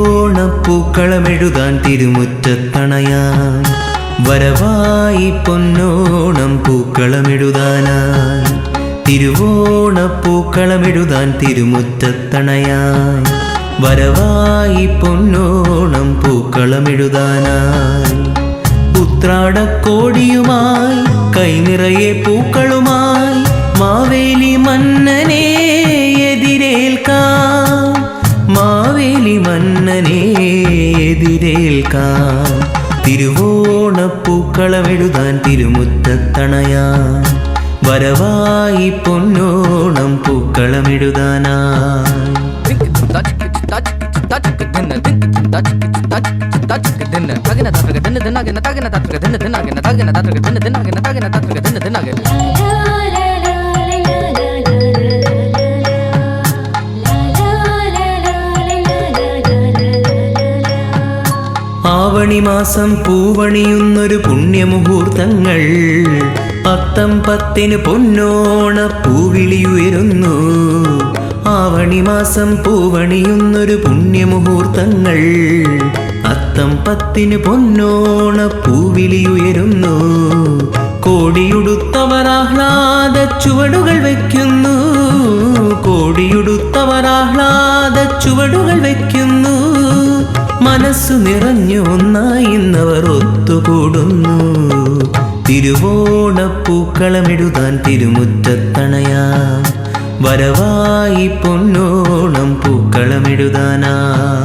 തിരുവോണപ്പൂക്കളമെഴുതാൻ തിരുമുറ്റത്തണയാം. വരവായി പൊന്നോണം പൂക്കളമെഴുതാനായി തിരുവോണപ്പൂക്കളമെഴുതാൻ തിരുമുറ്റത്തണയാൻ വരവായി പൊന്നോണം പൂക്കളമെഴുതാനായി ഉത്രാടക്കോടിയുമായി കൈനിറയെ പൂക്കളുമായി മാവേലി മന്നനെ എതിരേൽക്കാം തിരുവോണപ്പൂക്കളമെഴുതാൻ തിരുമുറ്റത്തണയാ വരവായി പൊന്നോണം പൂക്കളമെഴുതാനായി ആവണി മാസം പൂവണിയുന്നൊരു പുണ്യമുഹൂർത്തങ്ങൾ. പത്തം പത്തിന് പൊന്നോണ പൂവിളിയുയരുന്നു. ആവണി മാസം പൂവണിയുന്നൊരു പുണ്യമുഹൂർത്തങ്ങൾ. അത്തം പത്തിന് പൊന്നോണ പൂവിളിയുയരുന്നു. കോടിയുടുത്തവർ ആഹ്ലാദ ചുവടുകൾ വയ്ക്കുന്നു. കോടിയുടുത്തവർ ആഹ്ലാദ ചുവടുകൾ വയ്ക്കുന്നു. മനസ്സു നിറഞ്ഞു ഒന്നായി ഇന്നവർ ഒത്തുകൂടുന്നു. തിരുവോണപ്പൂക്കളമിടുതാൻ തിരുമുറ്റത്തണയാ. വരവായി പൊന്നോണം പൂക്കളമെഴുതാനാ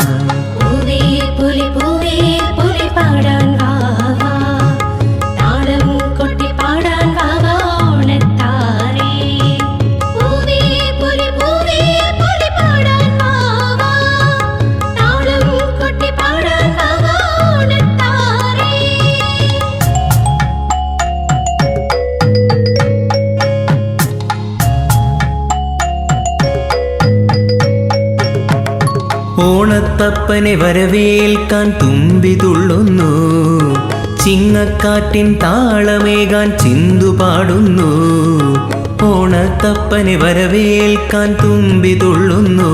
ഓണത്തപ്പനെ വരവേൽക്കാൻ തുമ്പി തുള്ളുന്നു. ചിങ്ങക്കാറ്റിൻ താളമേകാൻ ചിന്തു പാടുന്നു. ഓണത്തപ്പനെ വരവേൽക്കാൻ തുമ്പി തുള്ളുന്നു.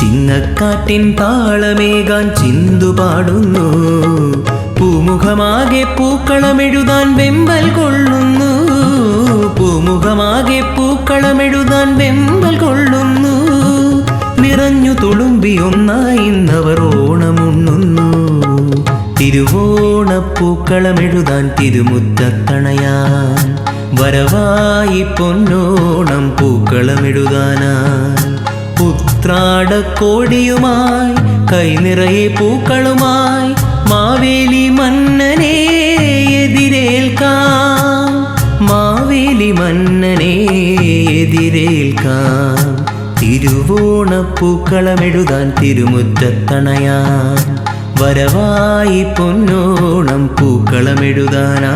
ചിങ്ങക്കാറ്റിൻ താളമേകാൻ ചിന്തു പാടുന്നു. പൂമുഖമാകെ പൂക്കളമെഴുതാൻ വെമ്പൽ കൊള്ളുന്നു. പൂമുഖമാകെ പൂക്കളമെഴുതാൻ വെമ്പൽ കൊള്ളുന്നു. ഒന്നായി ഇന്നവർ ഓണമുണ്ണുന്നു. തിരുവോണപ്പൂക്കളമെഴുതാൻ തിരുമുറ്റത്തണയാൻ. വരവായി പൊന്നോണം പൂക്കളമെഴുതാനായി ഉത്രാടക്കോടിയുമായി കൈനിറയെ പൂക്കളുമായി മാവേലി മന്നനെ എതിരേൽക്കാം. മാവേലി മന്നനെ എതിരേൽക്കാം. തിരുവോണപ്പൂക്കളമെഴുതാൻ തിരുമുറ്റത്തണയാൻ വരവായി പൊന്നോണം പൂക്കളമെഴുതാനാ.